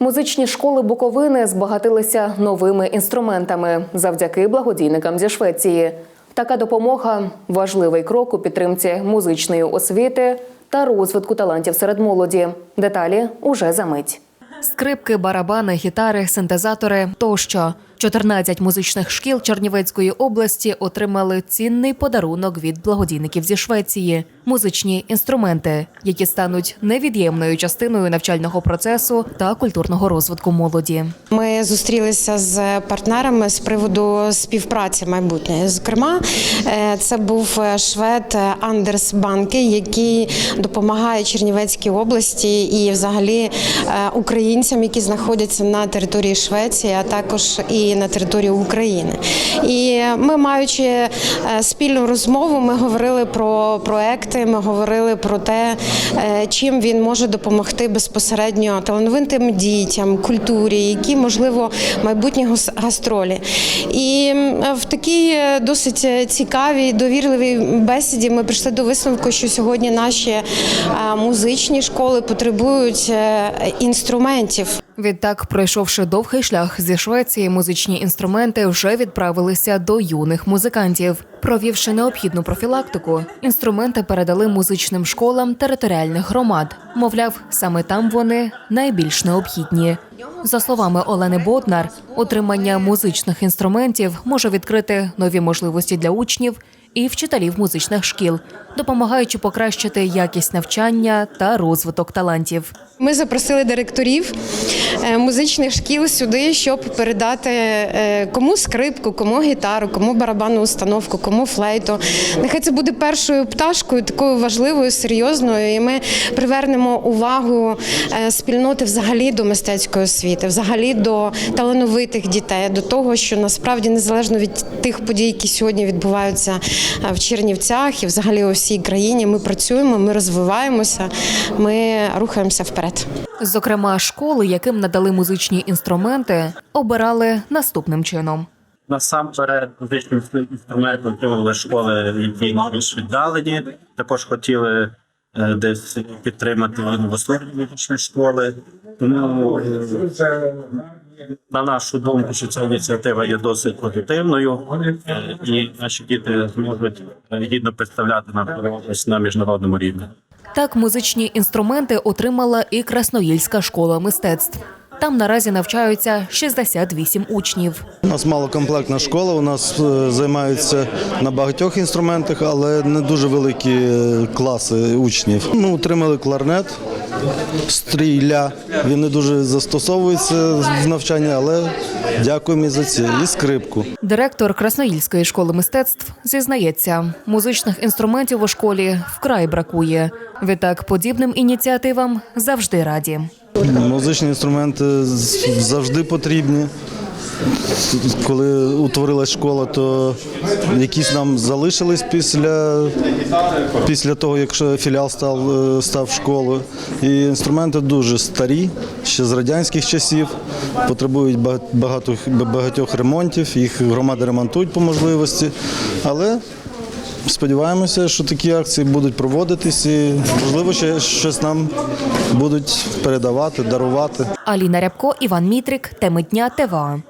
Музичні школи Буковини збагатилися новими інструментами завдяки благодійникам зі Швеції. Така допомога важливий крок у підтримці музичної освіти та розвитку талантів серед молоді. Деталі уже за мить. Скрипки, барабани, гітари, синтезатори тощо. 14 музичних шкіл Чернівецької області отримали цінний подарунок від благодійників зі Швеції музичні інструменти, які стануть невід'ємною частиною навчального процесу та культурного розвитку молоді. Ми зустрілися з партнерами з приводу співпраці майбутньої. Зокрема, е, це був швед Андерс Банке, який допомагає Чернівецькій області і, взагалі, е, українцям, які знаходяться на території Швеції, а також і на території України. І ми, маючи е, спільну розмову, ми говорили про проекти, ми говорили про те, е, чим він може допомогти безпосередньо талановитим дітям, культурі, які можливо майбутні гастролі. І в такій е, досить цікавій, довірливій бесіді ми прийшли до висновку, що сьогодні наші музичні школи потребують інструментів. Відтак, пройшовши довгий шлях зі Швеції, музичні інструменти вже відправилися до юних музикантів. Провівши необхідну профілактику, інструменти передали музичним школам територіальних громад. Мовляв, саме там вони найбільш необхідні. За словами Олени Боднар, отримання музичних інструментів може відкрити нові можливості для учнів і вчителів музичних шкіл, допомагаючи покращити якість навчання та розвиток талантів. Ми запросили директорів е, музичних шкіл сюди, щоб передати е, кому скрипку, кому гітару, кому барабанну установку, кому флейту. Нехай це буде першою пташкою, такою важливою, серйозною. І ми привернемо увагу е, спільноти взагалі до мистецької освіти, взагалі до талановитих дітей, до того, що насправді незалежно від тих подій, які сьогодні відбуваються в Чернівцях і взагалі у всій країні, ми працюємо, ми розвиваємося, ми рухаємося вперед. Зокрема, школи, яким надали музичні інструменти, обирали наступним чином. Насамперед, музичні інструменти отримували школи, які більш віддалені. Також хотіли е, десь підтримати новостворені музичні школи. Тому, е, на нашу думку, що ця ініціатива є досить позитивною, е, і наші діти зможуть е, гідно представляти нам на міжнародному рівні. Так, музичні інструменти отримала і Красноїльська школа мистецтв. Там наразі навчаються 68 учнів. У нас малокомплектна школа, у нас е, займаються на багатьох інструментах, але не дуже великі е, класи учнів. Ми отримали кларнет, стріля. Він не дуже застосовується в навчанні, але дякуємо і за це. І скрипку. Директор Красноїльської школи мистецтв зізнається, музичних інструментів у школі вкрай бракує. Відтак, подібним ініціативам завжди раді. Музичні інструменти завжди потрібні. Коли утворилась школа, то якісь нам залишились після, після того, як філіал став, е, став школою. І інструменти дуже старі, ще з радянських часів, потребують ба- багато, багатьох ремонтів, їх громади ремонтують по можливості. Але сподіваємося, що такі акції будуть проводитись і, можливо, ще щось нам будуть передавати, дарувати. Аліна Рябко, Іван Мітрик, теми дня ТВА.